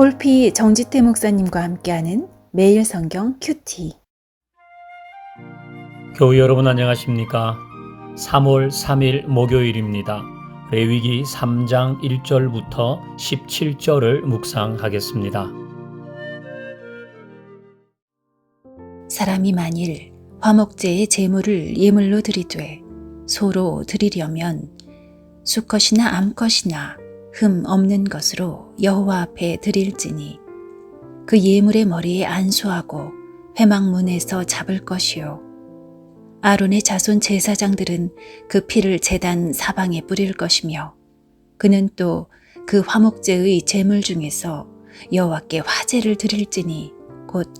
홀피 정지태 목사님과 함께하는 매일 성경 큐티. 교우 여러분 안녕하십니까? 3월 3일 목요일입니다. 레위기 3장 1절부터 17절을 묵상하겠습니다. 사람이 만일 화목제의 제물을 예물로 드리되 소로 드리려면 수컷이나 암컷이나 흠 없는 것으로 여호와 앞에 드릴지니 그 예물의 머리에 안수하고 회막문에서 잡을 것이요. 아론의 자손 제사장들은 그 피를 제단 사방에 뿌릴 것이며 그는 또 그 화목제의 제물 중에서 여호와께 화제를 드릴지니 곧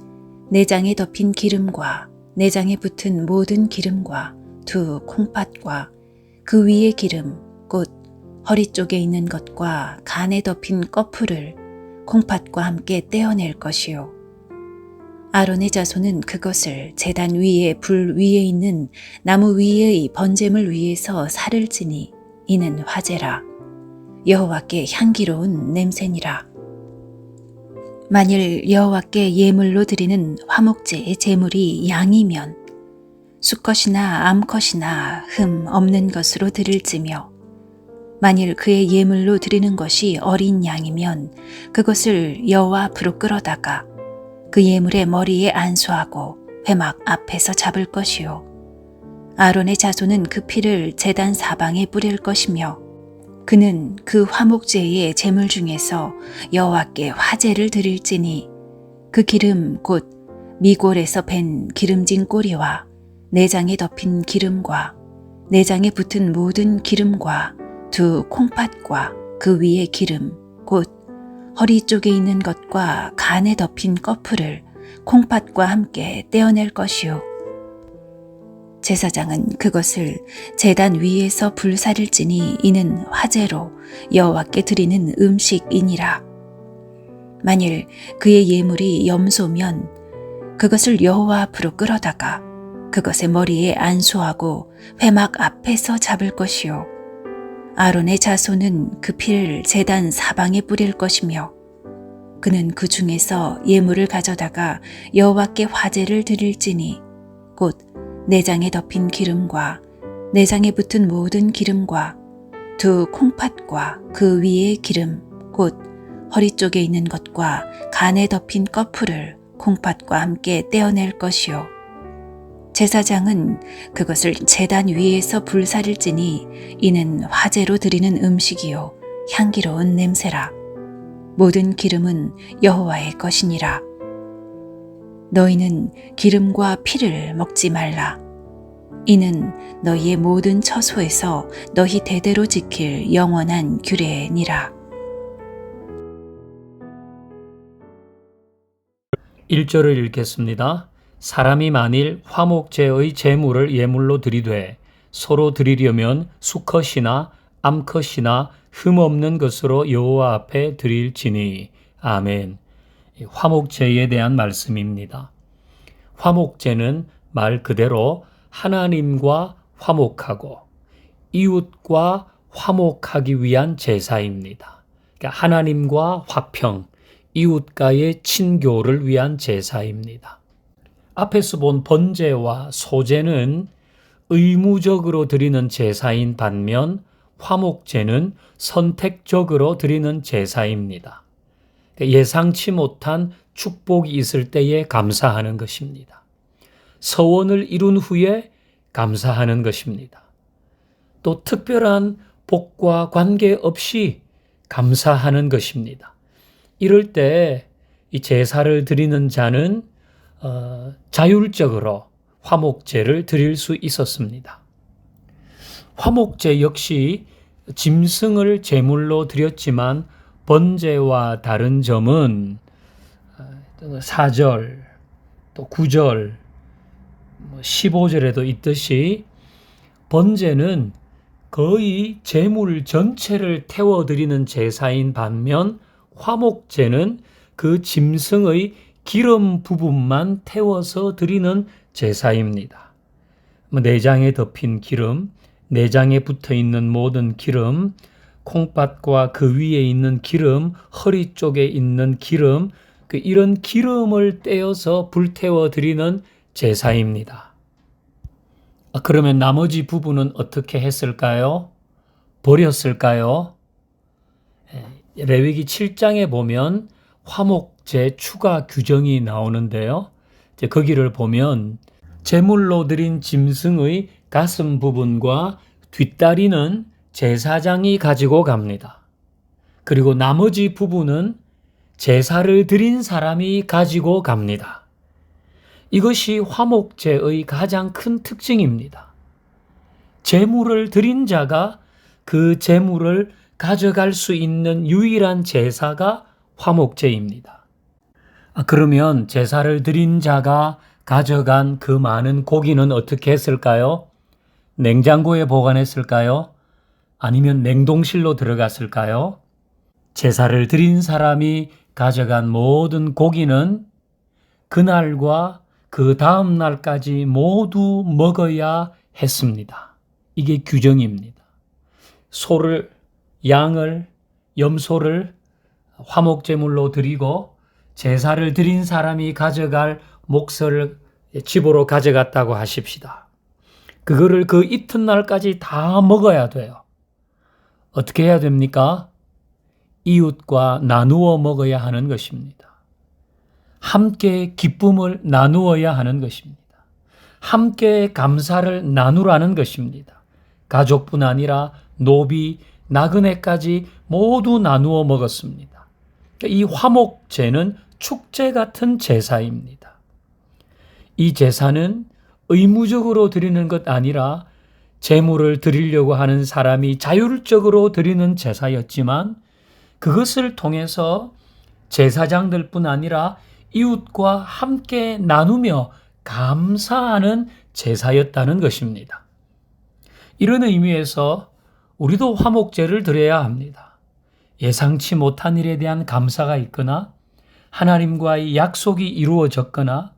내장에 덮인 기름과 내장에 붙은 모든 기름과 두 콩팥과 그 위의 기름 곧 허리 쪽에 있는 것과 간에 덮인 꺼풀을 콩팥과 함께 떼어낼 것이요. 아론의 자손은 그것을 제단 위에 불 위에 있는 나무 위의 번제물 위에서 살을 지니 이는 화제라. 여호와께 향기로운 냄새니라. 만일 여호와께 예물로 드리는 화목제의 제물이 양이면 수컷이나 암컷이나 흠 없는 것으로 드릴지며 만일 그의 예물로 드리는 것이 어린 양이면 그것을 여호와 앞으로 끌어다가 그 예물의 머리에 안수하고 회막 앞에서 잡을 것이요. 아론의 자손은 그 피를 제단 사방에 뿌릴 것이며 그는 그 화목제의 제물 중에서 여호와께 화제를 드릴지니 그 기름 곧 미골에서 밴 기름진 꼬리와 내장에 덮인 기름과 내장에 붙은 모든 기름과 두 콩팥과 그 위의 기름 곧 허리 쪽에 있는 것과 간에 덮인 꺼풀을 콩팥과 함께 떼어낼 것이요 제사장은 그것을 제단 위에서 불사를 지니 이는 화제로 여호와께 드리는 음식이니라. 만일 그의 예물이 염소면 그것을 여호와 앞으로 끌어다가 그것의 머리에 안수하고 회막 앞에서 잡을 것이요. 아론의 자손은 그 피를 제단 사방에 뿌릴 것이며 그는 그 중에서 예물을 가져다가 여호와께 화제를 드릴지니 곧 내장에 덮인 기름과 내장에 붙은 모든 기름과 두 콩팥과 그 위의 기름 곧 허리 쪽에 있는 것과 간에 덮인 꺼풀을 콩팥과 함께 떼어낼 것이요 제사장은 그것을 제단 위에서 불사를 지니 이는 화제로 드리는 음식이요 향기로운 냄새라 모든 기름은 여호와의 것이니라 너희는 기름과 피를 먹지 말라. 이는 너희의 모든 처소에서 너희 대대로 지킬 영원한 규례니라. 1절을 읽겠습니다. 사람이 만일 화목제의 제물을 예물로 드리되 서로 드리려면 수컷이나 암컷이나 흠없는 것으로 여호와 앞에 드릴지니 아멘. 화목제에 대한 말씀입니다. 화목제는 말 그대로 하나님과 화목하고 이웃과 화목하기 위한 제사입니다. 그러니까 하나님과 화평, 이웃과의 친교를 위한 제사입니다. 앞에서 본 번제와 소제는 의무적으로 드리는 제사인 반면 화목제는 선택적으로 드리는 제사입니다. 예상치 못한 축복이 있을 때에 감사하는 것입니다. 서원을 이룬 후에 감사하는 것입니다. 또 특별한 복과 관계없이 감사하는 것입니다. 이럴 때 이 제사를 드리는 자는 어, 자율적으로 화목제를 드릴 수 있었습니다. 화목제 역시 짐승을 제물로 드렸지만 번제와 다른 점은 4절 어, 또 9절 15절에도 뭐 있듯이 번제는 거의 제물 전체를 태워드리는 제사인 반면 화목제는 그 짐승의 기름 부분만 태워서 드리는 제사입니다. 뭐 내장에 덮인 기름, 내장에 붙어 있는 모든 기름, 콩팥과 그 위에 있는 기름, 허리 쪽에 있는 기름, 그 이런 기름을 떼어서 불태워 드리는 제사입니다. 아, 그러면 나머지 부분은 어떻게 했을까요? 버렸을까요? 예, 레위기 7장에 보면 화목 제 추가 규정이 나오는데요. 이제 거기를 보면 제물로 드린 짐승의 가슴 부분과 뒷다리는 제사장이 가지고 갑니다. 그리고 나머지 부분은 제사를 드린 사람이 가지고 갑니다. 이것이 화목제의 가장 큰 특징입니다. 제물을 드린 자가 그 제물을 가져갈 수 있는 유일한 제사가 화목제입니다. 아, 그러면 제사를 드린 자가 가져간 그 많은 고기는 어떻게 했을까요? 냉장고에 보관했을까요? 아니면 냉동실로 들어갔을까요? 제사를 드린 사람이 가져간 모든 고기는 그날과 그 다음 날까지 모두 먹어야 했습니다. 이게 규정입니다. 소를, 양을, 염소를 화목제물로 드리고 제사를 드린 사람이 가져갈 몫을 집으로 가져갔다고 하십시다. 그거를 그 이튿날까지 다 먹어야 돼요. 어떻게 해야 됩니까? 이웃과 나누어 먹어야 하는 것입니다. 함께 기쁨을 나누어야 하는 것입니다. 함께 감사를 나누라는 것입니다. 가족뿐 아니라 노비, 나그네까지 모두 나누어 먹었습니다. 이 화목제는 축제 같은 제사입니다. 이 제사는 의무적으로 드리는 것 아니라 제물을 드리려고 하는 사람이 자율적으로 드리는 제사였지만 그것을 통해서 제사장들뿐 아니라 이웃과 함께 나누며 감사하는 제사였다는 것입니다. 이런 의미에서 우리도 화목제를 드려야 합니다. 예상치 못한 일에 대한 감사가 있거나 하나님과의 약속이 이루어졌거나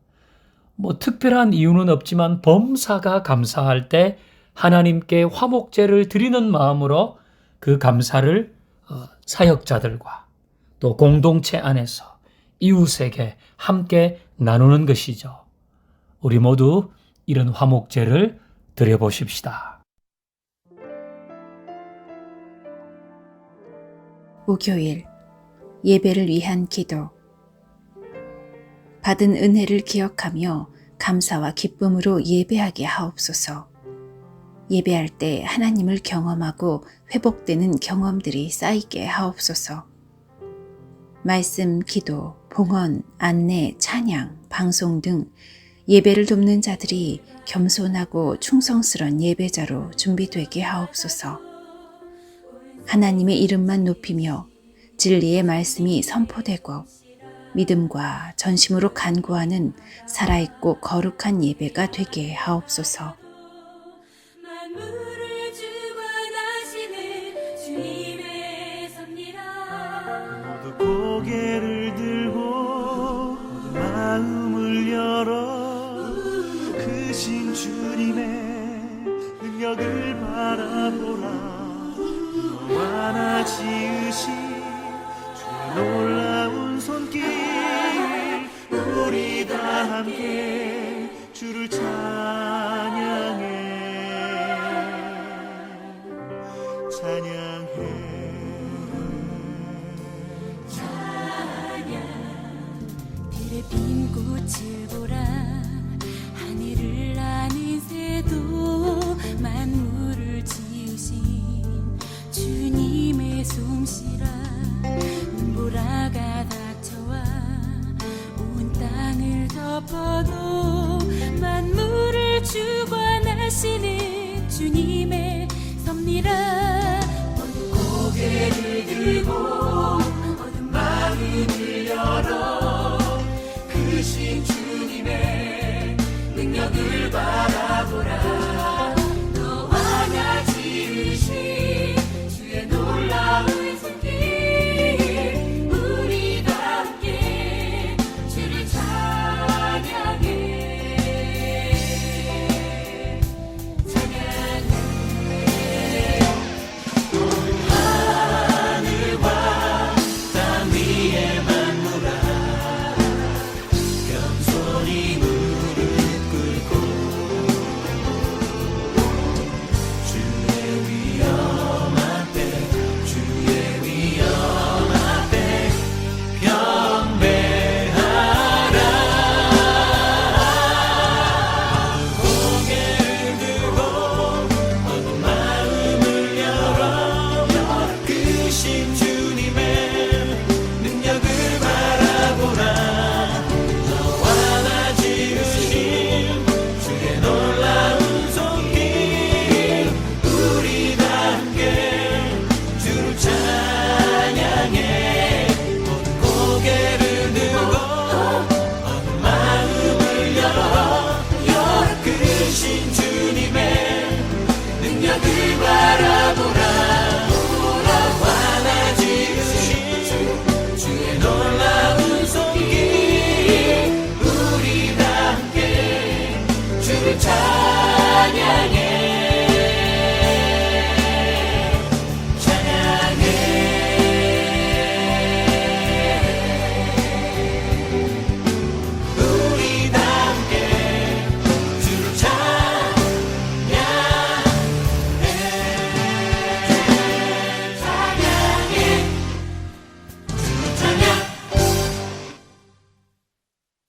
뭐 특별한 이유는 없지만 범사가 감사할 때 하나님께 화목제를 드리는 마음으로 그 감사를 어, 사역자들과 또 공동체 안에서 이웃에게 함께 나누는 것이죠. 우리 모두 이런 화목제를 드려보십시다. 목요일 예배를 위한 기도 받은 은혜를 기억하며 감사와 기쁨으로 예배하게 하옵소서. 예배할 때 하나님을 경험하고 회복되는 경험들이 쌓이게 하옵소서. 말씀, 기도, 봉헌, 안내, 찬양, 방송 등 예배를 돕는 자들이 겸손하고 충성스런 예배자로 준비되게 하옵소서. 하나님의 이름만 높이며 진리의 말씀이 선포되고 믿음과 전심으로 간구하는 살아있고 거룩한 예배가 되게 하옵소서. 만물을 주관하시는 주님의 섭니다. 모두 고개를 들고 마음을 열어 크신 주님의 능력을 바라보라 너와 나 지으신 주의 놀라운 손길 주를 찬양해. 찬양해. 들의 빈 꽃을 一路 she choose.